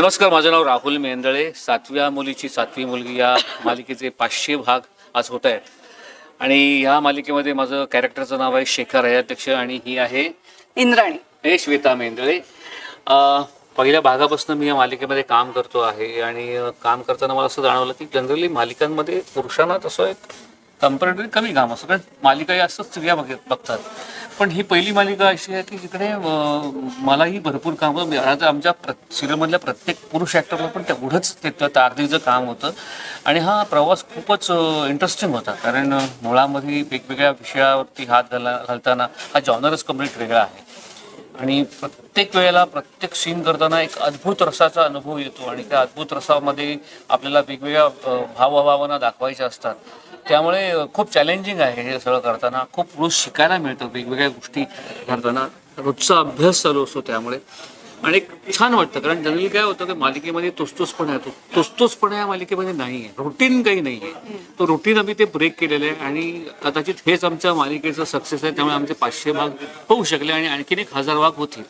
नमस्कार माझं नाव राहुल मेंदळे. सातव्या मुलीची सातवी मुलगी या मालिकेचे पाचशे भाग आज होत आहेत. आणि या मालिकेमध्ये माझं कॅरेक्टरचं नाव आहे शेखर अध्यक्ष आणि ही आहे इंद्राणी. हे श्वेता मेंदळे. अं, पहिल्या भागापासून मी या मालिकेमध्ये काम करतो आहे आणि अं, काम करताना मला असं जाणवलं की जनरली मालिकांमध्ये पुरुषांना तसं एक कम्पॅरेटिव्हली कमी काम असतं. कारण मालिका या असंच स्त्रिया बघ बघतात. पण ही पहिली मालिका अशी आहे की जिकडे मलाही भरपूर काम होतं. आता आमच्या प्र सिरियलमधल्या प्रत्येक पुरुष ॲक्टरला पण तेवढंच ते त्या ताकदीचं काम होतं. आणि हा प्रवास खूपच इंटरेस्टिंग होता. कारण मुळामध्ये वेगवेगळ्या विषयावरती हात घाला घालताना हा जॉनरच कंप्लीट वेगळा आहे. आणि प्रत्येक वेळेला प्रत्येक सीन करताना एक अद्भुत रसाचा अनुभव येतो. आणि त्या अद्भुत रसामध्ये आपल्याला वेगवेगळ्या भावभावना दाखवायच्या असतात. त्यामुळे खूप चॅलेंजिंग आहे हे सगळं करताना. खूप रोज शिकायला मिळतं वेगवेगळ्या गोष्टी करताना. रोजचा अभ्यास चालू असतो त्यामुळे. आणि एक छान वाटतं कारण जनरली काय होतं की मालिकेमध्ये तोचतोचपणा येतो. तोचतोचपणा या मालिकेमध्ये नाही आहे रुटीन काही नाही आहे तो रुटीन आम्ही ते ब्रेक केलेलं आहे आणि कदाचित हेच आमच्या मालिकेचं सक्सेस आहे त्यामुळे आमचे पाचशे भाग होऊ शकले आणि आणखीन एक हजार भाग होतील.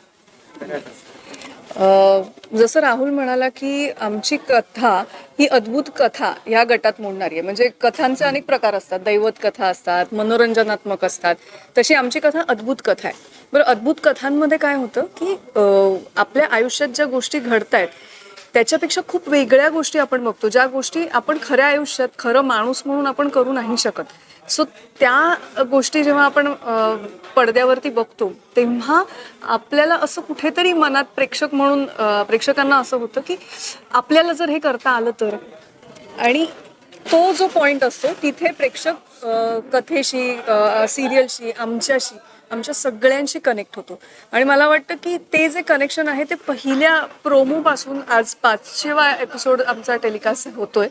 जसं राहुल म्हणाला की आमची कथा ही अद्भुत कथा या गटात मोडणारी आहे. म्हणजे कथांचे अनेक प्रकार असतात. दैवत कथा असतात मनोरंजनात्मक असतात. तशी आमची कथा अद्भुत कथा आहे. बरं अद्भुत कथांमध्ये काय होतं की आपल्या आयुष्यात ज्या गोष्टी घडत आहेत त्याच्यापेक्षा खूप वेगळ्या गोष्टी आपण बघतो. ज्या गोष्टी आपण खऱ्या आयुष्यात खरं माणूस म्हणून आपण करू नाही शकत. सो त्या गोष्टी जेव्हा आपण पडद्यावरती बघतो तेव्हा आपल्याला असं कुठेतरी मनात प्रेक्षक म्हणून प्रेक्षकांना असं होतं की आपल्याला जर हे करता आलं तर. आणि तो जो पॉइंट असतो तिथे प्रेक्षक कथेशी सिरियलशी आमच्याशी आमच्या सगळ्यांशी कनेक्ट होतो. आणि मला वाटतं की ते जे कनेक्शन आहे ते पहिल्या प्रोमोपासून आज पाचशेवा एपिसोड आमचा टेलिकास्ट होतोय.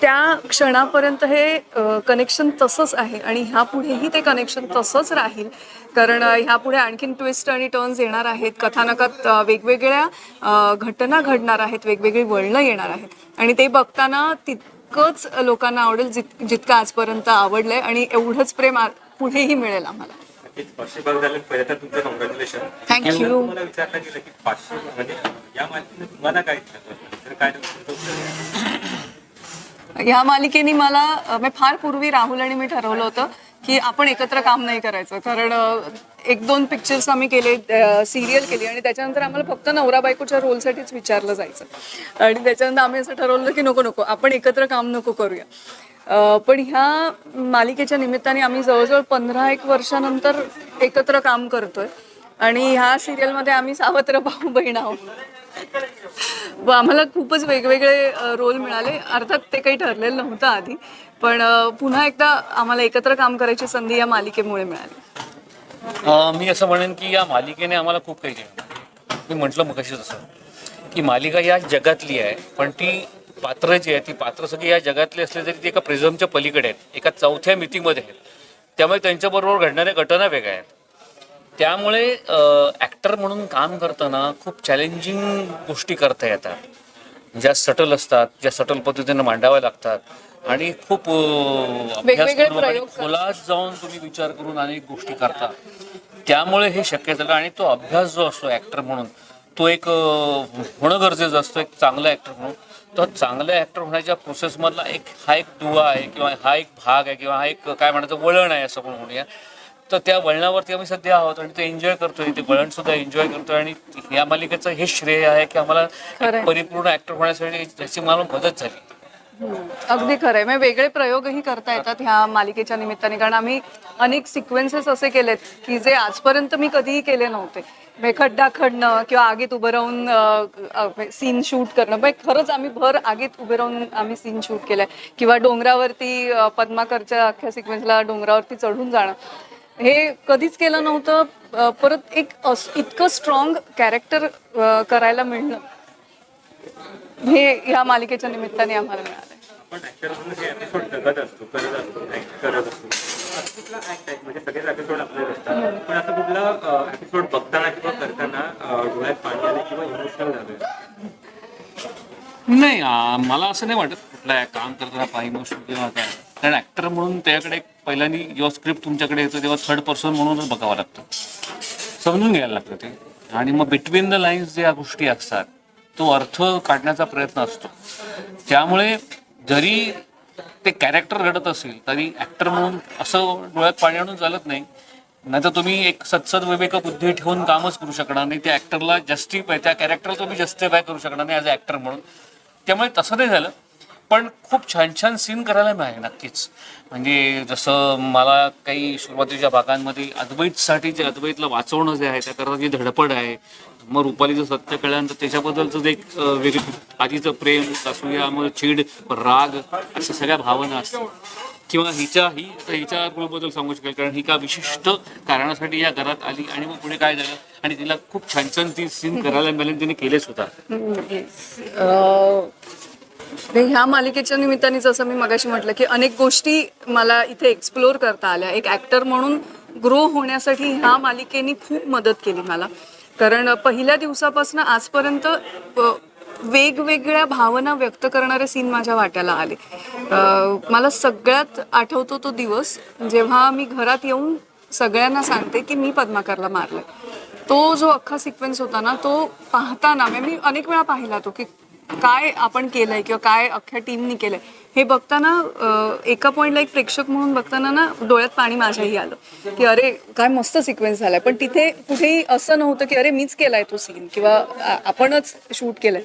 त्या क्षणापर्यंत हे कनेक्शन तसंच आहे आणि ह्यापुढेही ते कनेक्शन तसंच राहील. कारण ह्यापुढे आणखीन ट्विस्ट आणि टर्न्स येणार आहेत. कथानकात वेगवेगळ्या घटना घडणार आहेत. वेगवेगळी वळणं येणार आहेत. आणि ते बघताना तितकंच लोकांना आवडेल जित जितकं आजपर्यंत आवडलंय आणि एवढंच प्रेम पुढेही मिळेल आम्हाला. पाचशे भाग झाले. पहिले तर तुमचं कॉंग्रॅच्युलेशन थँक्यू तुम्हाला विचारलं गेलं की पाचशे म्हणजे या मालिकेने तुम्हाला काय तर काय? ह्या मालिकेने मला मी फार पूर्वी राहुल आणि मी ठरवलं होतं की आपण एकत्र काम नाही करायचं. कारण एक दोन पिक्चर्स आम्ही केले सिरियल केली आणि त्याच्यानंतर आम्हाला फक्त नवरा बायकोच्या रोलसाठीच विचारलं जायचं. आणि त्याच्यानंतर आम्ही असं ठरवलं की नको नको आपण एकत्र काम नको करूया. पण ह्या मालिकेच्या निमित्ताने आम्ही जवळजवळ पंधरा एक वर्षानंतर एकत्र काम करतोय. आणि ह्या सिरियलमध्ये आम्ही सावत्र भाऊ बहीण आहोत. व आम्हाला खूपच वेगवेगळे रोल मिळाले. अर्थात ते काही ठरलेलं नव्हतं आधी. पण पुन्हा एकदा आम्हाला एकत्र काम करायची संधी या मालिकेमुळे मिळाली. मी असं म्हणेन की या मालिकेने आम्हाला खूप काही मी म्हटलं मग कशी तसं की मालिका या जगातली आहे पण ती पात्र जी आहे ती पात्र सगळी या जगातली असली तरी ती एका प्रिझमच्या पलीकडे आहेत एका चौथ्या मितीमध्ये आहेत. त्यामुळे त्यांच्याबरोबर घडणाऱ्या घटना वेगळ्या आहेत. त्यामुळे ॲक्टर म्हणून काम करताना खूप चॅलेंजिंग गोष्टी करता येतात. ज्या सटल असतात ज्या सटल पद्धतीने मांडाव्या लागतात आणि खूप अं, वेगवेगळे अभ्यासपूर्वक आणि प्रयोग करतात. खोलात जाऊन तुम्ही विचार करून अनेक गोष्टी करता. त्यामुळे हे शक्य झालं आणि तो अभ्यास जो असतो ॲक्टर म्हणून तो एक होणं गरजेचं असतं एक चांगला ॲक्टर म्हणून. तर चांगल्या ॲक्टर होण्याच्या प्रोसेसमधला एक हा एक दुवा आहे किंवा हा एक भाग आहे किंवा हा एक काय म्हणायचं वळण आहे असं पण म्हणूया तर त्या वळणावरती आम्ही सध्या आहोत आणि ते एन्जॉय करतोय. ते वळण सुद्धा एन्जॉय करतोय आणि या मालिकेचं हे श्रेय आहे की आम्हाला परिपूर्ण ॲक्टर होण्यासाठी ज्याची मला मदत झाली. अगदी खरंय. म्हणजे वेगळे प्रयोगही करता येतात ह्या मालिकेच्या निमित्ताने. कारण आम्ही अनेक सिक्वेन्सेस असे केलेत की जे आजपर्यंत मी कधीही केले नव्हते. म्हणजे खड्डा खडणं किंवा आगीत उभं राहून सीन शूट करणं. म्हणजे खरंच आम्ही भर आगीत उभे राहून आम्ही सीन शूट केलंय. किंवा डोंगरावरती पद्माकरच्या अख्ख्या सिक्वेन्सला डोंगरावरती चढून जाणं. हे कधीच केलं नव्हतं. परत एक इतकं स्ट्रॉंग कॅरेक्टर करायला मिळणं. हे ह्या मालिकेच्या निमित्ताने आम्हाला मिळालं कुठला ऍक्ट आहे? म्हणजे सगळेच एपिसोड आपले असतात. पण असं कुठला एपिसोड बघताना किंवा करताना डोळ्यात पाणी आले किंवा इमोशनल झालं? नाही मला असं नाही वाटत कुठला काम करताना पाय इमोशनल किंवा काय कारण ऍक्टर म्हणून त्याकडे पहिल्यांदा जेव्हा स्क्रिप्ट तुमच्याकडे येतो तेव्हा थर्ड पर्सन म्हणूनच बघावं लागतं. समजून घ्यायला लागतं ते. आणि मग बिटवीन द लाईन्स ज्या गोष्टी असतात तो अर्थ काढण्याचा प्रयत्न असतो. त्यामुळे जरी ते कॅरेक्टर घडत असेल तरी ऍक्टर म्हणून असं डोळ्यात पाणी आणून चालत नाही. नाहीतर तुम्ही एक सत्सद विवेक बुद्धी ठेवून कामच करू शकणार नाही. त्या ऍक्टरला जस्टिफाय त्या कॅरेक्टरला तुम्ही जस्टिफाय करू शकणार नाही ॲज अ ऍक्टर म्हणून. त्यामुळे तसं नाही झालं. पण खूप छान छान सीन करायला मिळाले नक्कीच. म्हणजे जसं मला काही सुरुवातीच्या भागांमध्ये अद्वैतसाठी जे अद्वैतला वाचवणं जे आहे त्याकरता जी धडपड आहे मग रुपालीचं सत्य कळल्यानंतर त्याच्याबद्दलचं जे एक वेगळी आधीचं प्रेम असूया मग चीड राग अशा सगळ्या भावना असतात. किंवा हिच्या ही हिच्या रोलबद्दल सांगू शकेल कारण ही का विशिष्ट कारणासाठी या घरात आली आणि मग पुढे काय झालं? आणि तिला खूप छान छान ती सीन करायला मिळेल आणि तिने केले सुद्धा ह्या मालिकेच्या निमित्ताने जसं मी मगाशी म्हटलं की अनेक गोष्टी मला इथे एक्सप्लोर करता आल्या. एक ऍक्टर म्हणून ग्रो होण्यासाठी ह्या मालिकेने खूप मदत केली मला. कारण पहिल्या दिवसापासून आजपर्यंत वेगवेगळ्या भावना व्यक्त करणारे सीन माझ्या वाट्याला आले. मला सगळ्यात आठवतो तो दिवस जेव्हा मी घरात येऊन सगळ्यांना सांगते की मी पद्माकरला मारलं तो जो अख्खा सिक्वेन्स होता ना तो पाहताना म्हणजे मी अनेक वेळा पाहिला तो की काय आपण केलंय किंवा काय अख्ख्या टीमनी केलंय हे बघताना अं, एका पॉइंटला एक प्रेक्षक म्हणून बघताना ना डोळ्यात पाणी माझ्याही आलं. की अरे काय मस्त सिक्वेन्स झालाय. पण तिथे कुठेही असं नव्हतं की अरे मीच केलाय तो सीन किंवा आ- आपणच शूट केलंय.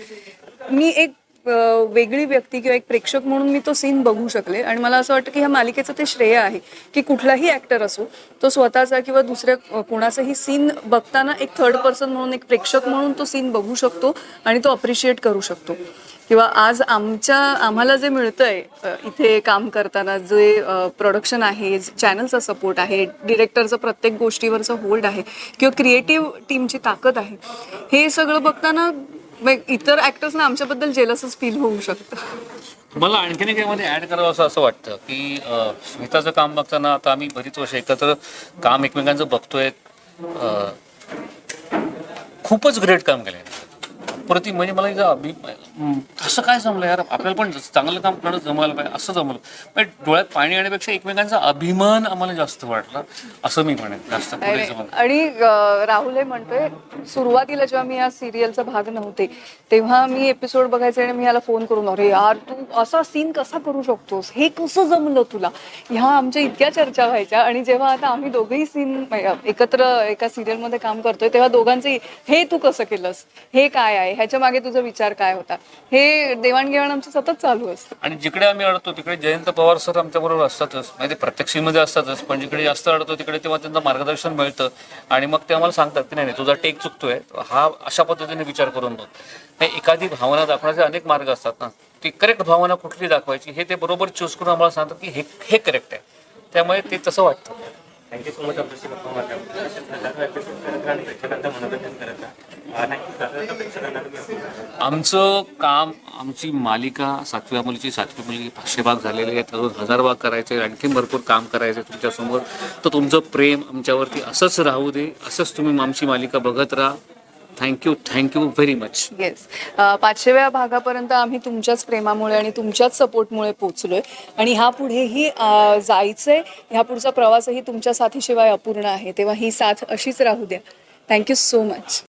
मी एक वेगळी व्यक्ती किंवा एक प्रेक्षक म्हणून मी तो सीन बघू शकले. आणि मला असं वाटतं की ह्या मालिकेचं ते श्रेय आहे की कुठलाही ऍक्टर असो तो स्वतःचा किंवा दुसऱ्या कोणाचाही सीन बघताना एक थर्ड पर्सन म्हणून एक प्रेक्षक म्हणून तो सीन बघू शकतो आणि तो अप्रिशिएट करू शकतो. किंवा आज आमच्या आम्हाला जे मिळतंय इथे काम करताना जे प्रोडक्शन आहे चॅनलचा सपोर्ट आहे डिरेक्टरचं प्रत्येक गोष्टीवरचं होल्ड आहे किंवा क्रिएटिव्ह टीमची ताकद आहे हे सगळं बघताना म्हणजे इतर ऍक्टर्सना आमच्याबद्दल जेलसच फील होऊ शकतं. मला आणखीन एक यामध्ये ऍड करावं असं असं वाटतं की अं, स्मिताचं काम बघताना आता आम्ही बरीच वर्ष एकत्र काम एकमेकांचं बघतोय. अं, खूपच ग्रेट काम केलं प्रति म्हणजे मला इथं अभि असं काय जमलं यार? आपल्याला पण चांगलं काम करणं जमायला पाहिजे असं जमलं. पण डोळ्यात पाणी येण्यापेक्षा एकमेकांचा अभिमान आम्हाला जास्त वाटला असं मी म्हणेन. जास्त पुढे जमलं आणि अ, राहुल हे म्हणतोय सुरुवातीला जेव्हा मी या सिरियलचा भाग नव्हते तेव्हा मी एपिसोड बघायचे आणि मी याला फोन करून अरे यार तू असा सीन कसा करू शकतोस? हे कसं जमलं तुला? ह्या आमच्या इतक्या चर्चा व्हायच्या आणि जेव्हा आता आम्ही दोघेही सीन एकत्र एका सिरियलमध्ये काम करतोय तेव्हा दोघांचे हे तू कसं केलंस? हे काय आहे? ह्याच्या मागे तुझा विचार काय होता? हे देवाणघेवाण आमची सतत चालू असतं. आणि जिकडे आम्ही अडतो तिकडे जयंत पवार सर आमच्याबरोबर असतातच. म्हणजे प्रत्येक सीनमध्ये असतातच पण जिकडे जास्त अडतो तिकडे तेव्हा त्यांचं मार्गदर्शन मिळतं. आणि मग ते आम्हाला सांगतात की नाही नाही तुझा टेक चुकतोय. हा अशा पद्धतीने विचार करून बघ. नाही, एखादी भावना दाखवण्याचे अनेक मार्ग असतात ना. ती करेक्ट भावना कुठली दाखवायची हे ते बरोबर चूज करून आम्हाला सांगतात की हे हे करेक्ट आहे. त्यामुळे ते तसं वाटतं. थँक्यू सो मच आमच्याशी गप्पा मारल्याबद्दल आमचं काम आमची मालिका सातव्या मुलीची सातवी मुलगी पाचशे भाग झालेले आहेत अजून हजार भाग करायचे आणखीन भरपूर काम करायचं तुमच्यासमोर. तर तुमचं प्रेम आमच्यावरती असंच राहू दे असंच तुम्ही आमची मालिका बघत राहा. Thank you thank you very much yes पाचशेव्या भागापर्यंत आम्ही तुमच्याच प्रेमामुळे आणि तुमच्याच सपोर्टमुळे पोचलोय आणि ह्या पुढेही जायचंय. ह्या पुढचा प्रवासही तुमच्या साथीशिवाय अपूर्ण आहे. तेव्हा ही साथ अशीच राहू द्या. Thank you so much